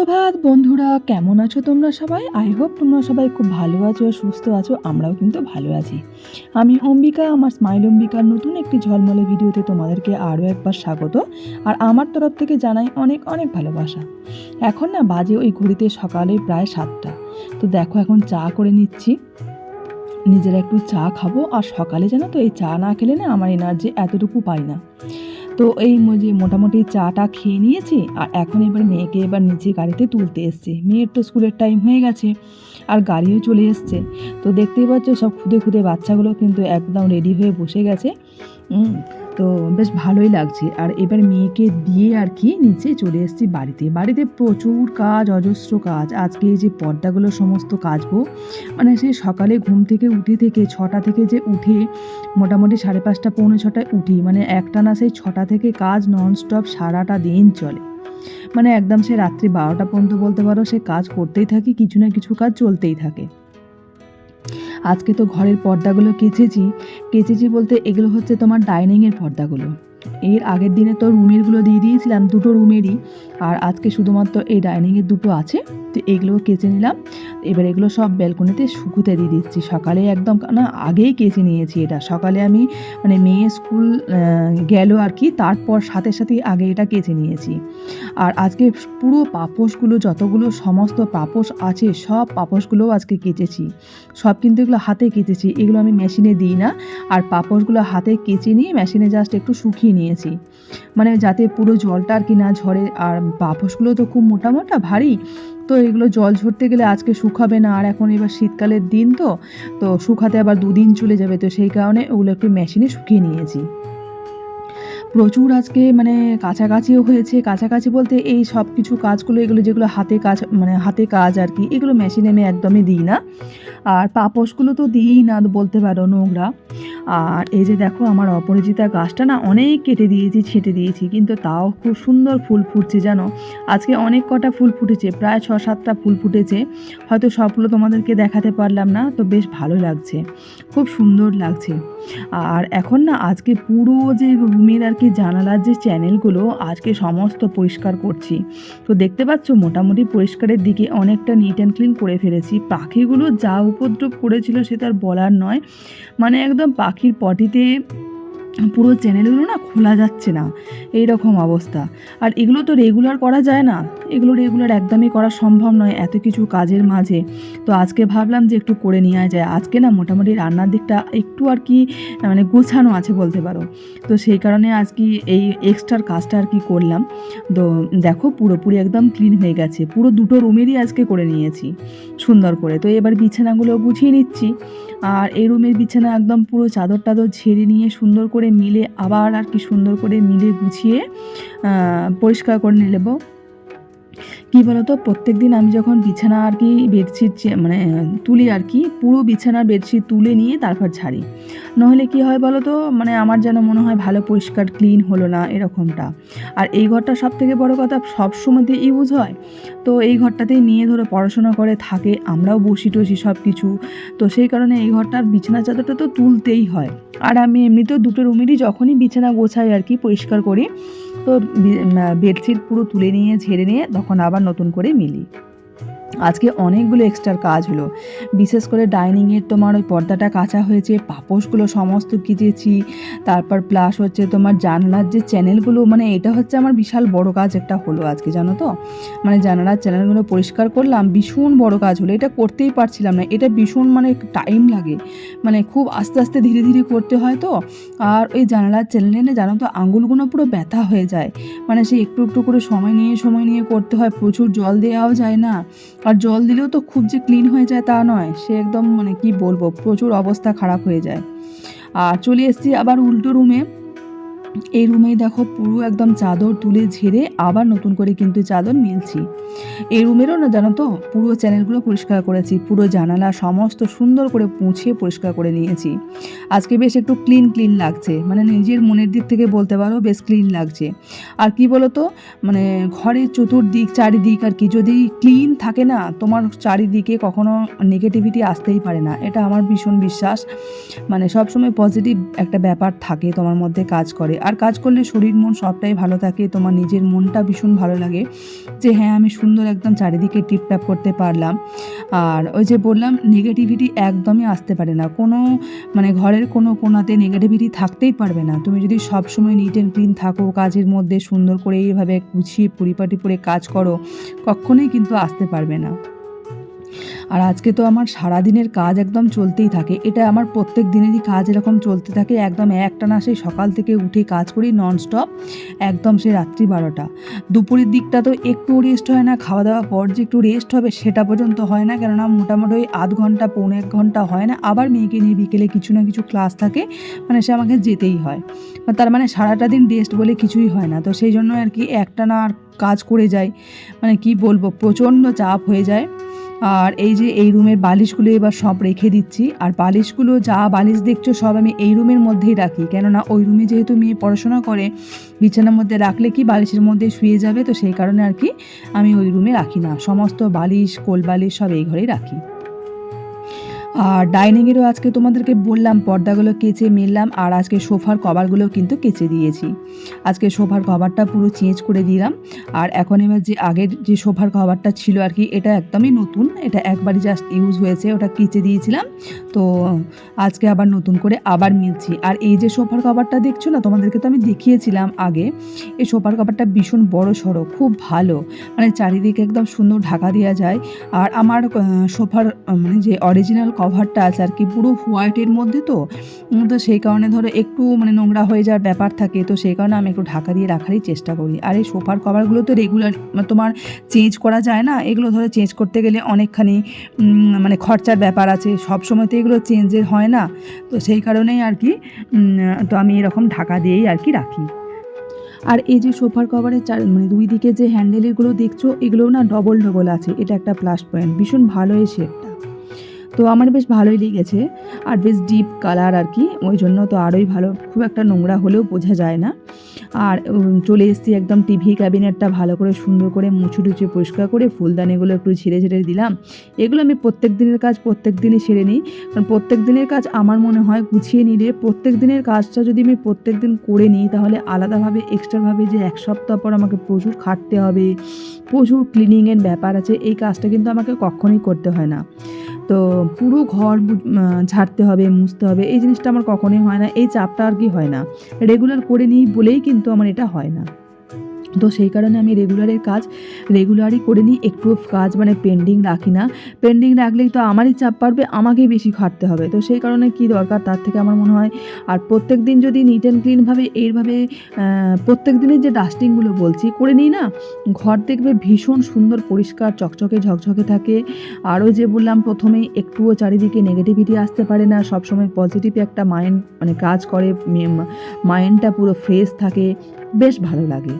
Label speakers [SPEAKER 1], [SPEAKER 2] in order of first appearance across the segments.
[SPEAKER 1] সুপ্রভাত বন্ধুরা, কেমন আছো তোমরা সবাই? আই হোপ তোমরা সবাই খুব ভালো আছো আর সুস্থ আছো, আমরাও কিন্তু ভালো আছি। আমি অম্বিকা, আমার স্মাইল অম্বিকার নতুন একটি ঝলমলে ভিডিওতে তোমাদেরকে আরও একবার স্বাগত আর আমার তরফ থেকে জানাই অনেক অনেক ভালোবাসা। এখন না বাজে ওই ঘড়িতে সকালে প্রায় সাতটা। তো দেখো এখন চা করে নিচ্ছি। নিজেরা একটু চা খাব আর সকালে জানো তো এই চা না খেলে না আমার এনার্জি এতটুকু পাই না। তো এই যে মোটামুটি চাটা খেয়ে নিয়েছি আর এখন এবার মেয়েকে এবার নিচে গাড়িতে তুলতে এসছে। মেয়ের তো স্কুলের টাইম হয়ে গেছে আর গাড়িও চলে এসছে। তো দেখতেই পাচ্ছ সব খুদে খুদে বাচ্চাগুলো কিন্তু একদম রেডি হয়ে বসে গেছে। তো বেশ ভালোই লাগছে। আর এবার মেয়েকে দিয়ে আর কি নিচে চলে এসেছি বাড়িতে। বাড়িতে প্রচুর কাজ, অজস্র কাজ। আজকে যে পর্দাগুলো সমস্ত কাচবো মানে সেই সকালে ঘুম থেকে উঠে থেকে ছটা থেকে যে উঠে, মোটামুটি সাড়ে পাঁচটা, পৌনে ছটায় উঠি। মানে একটা না সেই ছটা থেকে কাজ ননস্টপ সারাটা দিন চলে। মানে একদম সে রাত্রি বারোটা পর্যন্ত বলতে পারো সে কাজ করতেই থাকি, কিছু না কিছু কাজ চলতেই থাকে। আজকে তো ঘরের পর্দাগুলো কেচেছি। কেচেছি বলতে এগুলো হচ্ছে তোমার ডাইনিংয়ের পর্দাগুলো। এর আগের দিনে তো রুমেরগুলো দিয়ে দিয়েছিলাম, দুটো রুমেরই। আর আজকে শুধুমাত্র এই ডাইনিংয়ের দুটো আছে, তো এগুলো কেচে নিলাম। এবার এগুলো সব ব্যালকনিতে শুকুতে দিয়ে দিচ্ছি। সকালে একদম না, আগেই কেচে নিয়েছি এটা। সকালে আমি মানে মেয়ে স্কুল গেল আর কি, তারপর সাথে সাথে আগে এটা কেচে নিয়েছি। আর আজকে পুরো পাপোশগুলো, যতগুলো সমস্ত পাপোশ আছে, সব পাপোশগুলোও আজকে কেচেছি। সব কিন্তু এগুলো হাতে কেচেছি। এগুলো আমি মেশিনে দিই না। আর পাপোশগুলো হাতে কেচে নিয়ে মেশিনে জাস্ট একটু শুকিয়ে নিয়েছি মানে যাতে পুরো জলটা আর কি না ঝরে, আর বাপসগুলো তো খুব মোটা মোটা ভারী। তো এগুলো জল ঝরতে গেলে আজকে শুকাবে না, আর এখন এবার শীতকালের দিন তো তো শুকাতে আবার দুদিন চলে যাবে। তো সেই কারণে ওগুলো একটু মেশিনে শুকিয়ে নিয়েছি। প্রচুর আজকে মানে কাছাকাছিও হয়েছে। কাছাকাছি বলতে এই সব কিছু কাজগুলো, এগুলো যেগুলো হাতে কাজ মানে হাতে কাজ আর কি, এগুলো মেশিনে আমি একদমই দিই না। আর পাপোশগুলো তো দিই না বলতে পারো নোংরা। আর এই যে দেখো আমার অপরাজিতা গাছটা না অনেক কেটে দিয়েছি, ছেটে দিয়েছি, কিন্তু তাও খুব সুন্দর ফুল ফুটছে জানো। আজকে অনেক কটা ফুল ফুটেছে, প্রায় ছ সাতটা ফুল ফুটেছে। হয়তো সবগুলো তোমাদেরকে দেখাতে পারলাম না, তো বেশ ভালো লাগছে, খুব সুন্দর লাগছে। আর এখন না আজকে পুরো যে রুমের আর কি জানালার যে চ্যানেলগুলো, আজকে সমস্ত পরিষ্কার করছি। তো দেখতে পাচ্ছ, মোটামুটি পরিষ্কারের দিকে অনেকটা নিট অ্যান্ড ক্লিন করে ফেলেছি। পাখিগুলো যা উপদ্রব করেছিল সে তার বলার নয়। মানে একদম পাখির পটিতে পুরো চ্যানেলগুলো না খোলা যাচ্ছে না এই রকম অবস্থা। আর এগুলো তো রেগুলার করা যায় না, এগুলো রেগুলার একদমই করা সম্ভব নয় এত কিছু কাজের মাঝে। তো আজকে ভাবলাম যে একটু করে নেওয়া যায়, আজকে না মোটামুটি রান্নার দিকটা একটু আর কি মানে গোছানো আছে বলতে পারো। তো সেই কারণে আজকে এই এক্সট্রার কাজটা আর কি করলাম। তো দেখো পুরোপুরি একদম ক্লিন হয়ে গেছে, পুরো দুটো রুমেরই আজকে করে নিয়েছি, সুন্দর করে। তো এবার বিছানাগুলো গুছিয়ে নিচ্ছি। আর এই রুমের বিছানা একদম পুরো চাদর টাদর ঝেড়ে নিয়ে সুন্দর করে মিলে আবার আর কি সুন্দর করে মিলে গুছিয়ে পরিষ্কার করে নেব কী বলতো? প্রত্যেক দিন আমি যখন বিছানা আর কি বেডশিট মানে তুলি আর কি, পুরো বিছানার বেডশিট তুলে নিয়ে তারপর ঝাড়ি নহলে কি হয় বলো তো মানে আমার যেন মনে হয় ভালো পরিষ্কার, ক্লিন হলো না এরকমটা। আর এই ঘরটা সব থেকে বড় কথা সব সময়তে ইউজ হয়। তো এই ঘরটাতেই মেয়ে ধরো পড়াশোনা করে, থাকে, আমরাও বসি টসি সব কিছু তো সেই কারণে এই ঘরটার বিছানা চাদরটা তো তুলতেই হয়। আর আমি এমনিতেও দুটো রুমেরই যখনই বিছানা গোছাই আর কি পরিষ্কার করি তো বেডশিট পুরো তুলে নিয়ে ঝেড়ে নিয়ে তখন আবার নতুন করে মিলি। আজকে অনেকগুলো এক্সট্রা কাজ হলো। বিশেষ করে ডাইনিংয়ের তোমার ওই পর্দাটা কাঁচা হয়েছে পাপোশগুলো সমস্ত কিচেছি, তারপর প্লাস হচ্ছে তোমার জানলার যে চ্যানেলগুলো মানে এটা হচ্ছে আমার বিশাল বড় কাজ একটা হলো আজকে, জানো তো? মানে জানালার চ্যানেলগুলো পরিষ্কার করলাম, ভীষণ বড় কাজ হলো। এটা করতেই পারছিলাম না, এটা ভীষণ মানে টাইম লাগে। মানে খুব আস্তে আস্তে ধীরে ধীরে করতে হয় তো। আর ওই জানালার চ্যানেলে জানো তো আঙুলগুলো পুরো ব্যথা হয়ে যায়। মানে সে একটু একটু করে সময় নিয়ে সময় নিয়ে করতে হয়, প্রচুর জল দেওয়াও যায় না। আর জল দিলেও তো খুব যে ক্লিন হয়ে যায় তা নয়, সে একদম মানে কি বলব, প্রচুর অবস্থা খারাপ হয়ে যায়। আর চলে এসেছি আবার উল্টো রুমে এই রুমেই দেখো পুরো একদম চাদর তুলে ঝেড়ে আবার নতুন করে কিন্তু চাদর মিলছি। এই রুমেরও না জানো তো, পুরো চ্যানেলগুলো পরিষ্কার করেছি, পুরো জানালা সমস্ত সুন্দর করে পুঁছিয়ে পরিষ্কার করে নিয়েছি। আজকে বেশ একটু ক্লিন ক্লিন লাগছে মানে নিজের মনের দিক থেকে বলতে পারো বেশ ক্লিন লাগছে। আর কি বলো তো মানে ঘরের চতুর্দিক, চারিদিক আর কি যদি ক্লিন থাকে না, তোমার চারিদিকে কখনো নেগেটিভিটি আসতেই পারে না। এটা আমার ভীষণ বিশ্বাস। মানে সবসময় পজিটিভ একটা ব্যাপার থাকে, তোমার মধ্যে কাজ করে। আর কাজ করলে শরীর, মন সবটাই ভালো থাকে। তোমার নিজের মনটা ভীষণ ভালো লাগে যে হ্যাঁ আমি সুন্দর একদম চারিদিকে টিপটাপ করতে পারলাম। আর ওই যে বললাম নেগেটিভিটি একদমই আসতে পারে না। কোনো মানে ঘরের কোনো কোনাতে নেগেটিভিটি থাকতেই পারবে না। তুমি যদি সবসময় নিট অ্যান্ড ক্লিন থাকো, কাজের মধ্যে সুন্দর করে এইভাবে গুছিয়ে, পরিপাটি করে কাজ করো, কখনোই কিন্তু আসতে পারবে না। আর আজকে তো আমার সারাদিনের কাজ একদম চলতেই থাকে। এটা আমার প্রত্যেক দিনেরই কাজ এরকম চলতে থাকে। একদম একটানা সেই সকাল থেকে উঠে কাজ করি ননস্টপ একদম সেই রাত্রি বারোটা। দুপুরের দিকটা তো একটু রেস্ট হয় না খাওয়া দাওয়ার পর যে একটু রেস্ট হবে সেটা পর্যন্ত হয় না। কেননা মোটামুটি ওই আধ ঘণ্টা, পৌনে এক ঘণ্টা হয় না। আবার মেয়েকে নিয়ে বিকেলে কিছু না কিছু ক্লাস থাকে মানে সে আমাকে যেতেই হয়। তার মানে সারাটা দিন রেস্ট বলে কিছুই হয় না। তো সেই জন্য আর কি একটানা আর কাজ করে যায় মানে কি বলব, প্রচণ্ড চাপ হয়ে যায়। আর এই যে এই রুমের বালিশগুলো এবার সব রেখে দিচ্ছি। আর বালিশগুলো যা বালিশ দেখছ সব আমি এই রুমের মধ্যেই রাখি। কেননা ওই রুমে যেহেতু মেয়ে পড়াশোনা করে, বিছানার মধ্যে রাখলে কি বালিশের মধ্যে শুয়ে যাবে? তো সেই কারণে আর কি আমি ওই রুমে রাখি না। সমস্ত বালিশ কোল বালিশ সব এই ঘরেই রাখি। আর ডাইনিংয়েরও আজকে তোমাদেরকে বললাম, পর্দাগুলো কেচে মেললাম আর আজকে সোফার কভারগুলো কিন্তু কেচে দিয়েছি। আজকে সোফার কভারটা পুরো চেঞ্জ করে দিলাম আর এখন এবার যে আগের যে সোফার কভারটা ছিল আর কি, এটা একদমই নতুন, এটা একবারই জাস্ট ইউজ হয়েছে, ওটা কেচে দিয়েছিলাম। তো আজকে আবার নতুন করে আবার মিলছি। আর এই যে সোফার কভারটা দেখছ না, তোমাদেরকে তো আমি দেখিয়েছিলাম আগে, এই সোফার কভারটা ভীষণ বড় সড়ো, খুব ভালো মানে চারিদিকে একদম সুন্দর ঢাকা দেওয়া যায়। আর আমার সোফার মানে যে অরিজিনাল কভারটা আছে আর কি। পুরো হোয়াইটের মধ্যে তো তো সেই কারণে ধরো একটু মানে নোংরা হয়ে যাওয়ার ব্যাপার থাকে, তো সেই কারণে আমি একটু ঢাকা দিয়ে রাখারই চেষ্টা করি। আর এই সোফার কভারগুলো তো রেগুলার তোমার চেঞ্জ করা যায় না, এগুলো ধরো চেঞ্জ করতে গেলে অনেকখানি মানে খরচার ব্যাপার আছে সব সময় তো এগুলো চেঞ্জের হয় না, তো সেই কারণেই আর কি তো আমি এরকম ঢাকা দিয়েই আর কি রাখি। আর এই যে সোফার কভারের চার মানে দুই দিকে যে হ্যান্ডেলগুলো দেখছ, এগুলোও না ডবল ডবল আছে, এটা একটা প্লাস পয়েন্ট ভীষণ ভালো এই শেপটা তো আমার বেশ ভালোই লেগেছে। আর বেশ ডিপ কালার আর কি, ওই জন্য তো আরোই ভালো। খুব একটা নোংরা হলেও বোঝা যায় না। আর চলে এসেছি একদম টিভি ক্যাবিনেটটা ভালো করে সুন্দর করে মুছে টুচে পরিষ্কার করে ফুলদানিগুলো একটু ছিঁড়ে ছিঁড়ে দিলাম। এগুলো আমি প্রত্যেক দিনের কাজ প্রত্যেক দিনই সেরে নিই। কারণ প্রত্যেক দিনের কাজ আমার মনে হয় গুছিয়ে নিলে প্রত্যেক দিনের কাজটা যদি আমি প্রত্যেক দিন করে নিই, তাহলে আলাদাভাবে এক্সট্রাভাবে যে এক সপ্তাহ পর আমাকে প্রচুর খাটতে হবে, প্রচুর ক্লিনিংয়ের ব্যাপার আছে, এই কাজটা কিন্তু আমাকে কখনোই করতে হয় না। তো পুরো ঘর ঝাড়তে হবে, মুছতে হবে, এই জিনিসটা আমার কখনোই হয় না, এই চাপটা আর কি হয় না। রেগুলার করে নিই বলেই কিন্তু আমার এটা হয় না। তো সেই কারণে আমি রেগুলারের কাজ রেগুলারই করে নিই। একটু কাজ মানে পেন্ডিং রাখি না। পেন্ডিং রাখলেই তো আমারই চাপ পারবে আমাকেই বেশি খাটতে হবে। তো সেই কারণে কি দরকার? তার থেকে আমার মনে হয়, আর প্রত্যেক দিন যদি নিট অ্যান্ড ক্লিনভাবে এইভাবে প্রত্যেক দিনের যে ডাস্টিংগুলো বলছি, করে নিই না, ঘর দেখবে ভীষণ সুন্দর, পরিষ্কার, চকচকে, ঝকঝকে থাকে। আরও যে বললাম প্রথমেই, একটুও চারিদিকে নেগেটিভিটি আসতে পারে না। সবসময় পজিটিভ একটা মাইন্ড মানে কাজ করে মাইন্ডটা পুরো ফ্রেশ থাকে। বেশ ভালো লাগে।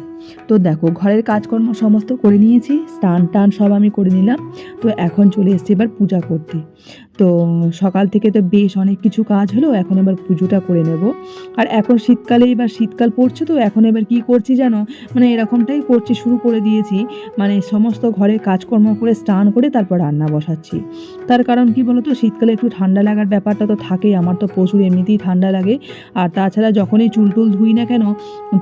[SPEAKER 1] তো দেখো, ঘরের কাজকর্ম সমস্ত করে নিয়েছি স্নান টান সব আমি করে নিলাম। তো এখন চলে এসেছি এবার পূজা করতে। তো সকাল থেকে তো বেশ অনেক কিছু কাজ হলো, এখন এবার পুজোটা করে নেব। আর এখন শীতকালে এবার শীতকাল পড়ছে তো, এখন এবার কি করছি জানো? মানে এরকমটাই করছি, শুরু করে দিয়েছি। মানে সমস্ত ঘরের কাজকর্ম করে স্নান করে তারপর রান্না বসাচ্ছি। তার কারণ কি বলো তো, শীতকালে একটু ঠান্ডা লাগার ব্যাপারটা তো থাকেই, আমার তো প্রচুর এমনিতেই ঠান্ডা লাগে। আর তাছাড়া যখনই চুল টুল ধুই না কেন,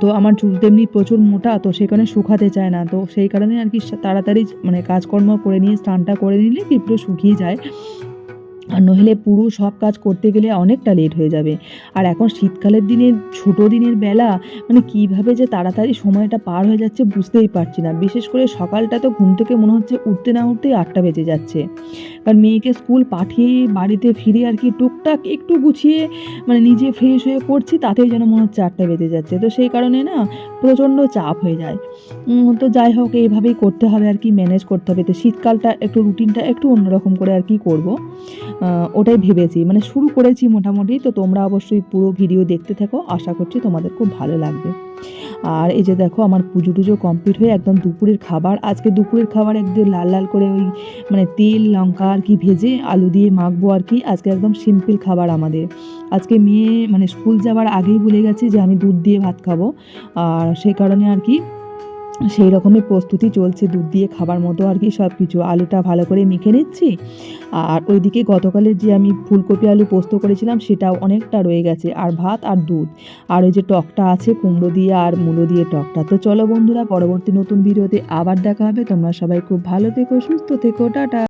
[SPEAKER 1] তো আমার চুল তো এমনি প্রচুর মোটা, তো সেখানে শুকাতে চায় না। তো সেই কারণে আর কি তাড়াতাড়ি মানে কাজকর্ম করে নিয়ে স্নানটা করে নিলে কি পুরো শুকিয়ে যায়। আর নইলে পুরো সব কাজ করতে গেলে অনেকটা লেট হয়ে যাবে। আর এখন শীতকালের দিনের ছোটো দিনের বেলা মানে কীভাবে যে তাড়াতাড়ি সময়টা পার হয়ে যাচ্ছে বুঝতেই পারছি না। বিশেষ করে সকালটা তো ঘুম থেকে মনে হচ্ছে উঠতে না উঠতেই আটটা বেজে যাচ্ছে। কারণ মেয়েকে স্কুল পাঠিয়ে বাড়িতে ফিরে আর কি টুকটাক একটু গুছিয়ে মানে নিজে ফ্রেশ হয়ে করছি তাতেই যেন মনে হচ্ছে আটটা বেজে যাচ্ছে। তো সেই কারণে না প্রচণ্ড চাপ হয়ে যায়। তো যাই হোক, এইভাবেই করতে হবে আর কি ম্যানেজ করতে হবে। তো শীতকালটা, একটু রুটিনটা একটু অন্যরকম করে আর কি করব। ওটাই ভেবেছি। মানে শুরু করেছি মোটামুটি, তো তোমরা অবশ্যই পুরো ভিডিও দেখতে থাকো, আশা করছি তোমাদের খুব ভালো লাগবে। আর এই যে দেখো, আমার পুজো টুজো কমপ্লিট হয়ে একদম দুপুরের খাবার। আজকে দুপুরের খাবার একদম লাল লাল করে ওই মানে তেল, লঙ্কা আর কি ভেজে আলু দিয়ে মাখবো আর কি। আজকে একদম সিম্পল খাবার আমাদের। আজকে মেয়ে মানে স্কুল যাওয়ার আগেই বলে গেছে যে আমি দুধ দিয়ে ভাত খাব। আর সেই কারণে আর কি সেই রকমই প্রস্তুতি চলছে, দুধ দিয়ে খাবার মতো আর কি সব কিছু আলুটা ভালো করে মেখে নিচ্ছি। আর ওইদিকে গতকালের যে আমি ফুলকপি আলু পোস্ত করেছিলাম, সেটাও অনেকটা রয়ে গেছে। আর ভাত আর দুধ। আর ওই যে টকটা আছে, কুমড়ো দিয়ে আর মুলো দিয়ে টকটা। তো চলো বন্ধুরা, পরবর্তী নতুন ভিডিওতে আবার দেখা হবে। তোমরা সবাই খুব ভালো থেকো, সুস্থ থেকো, টাটা।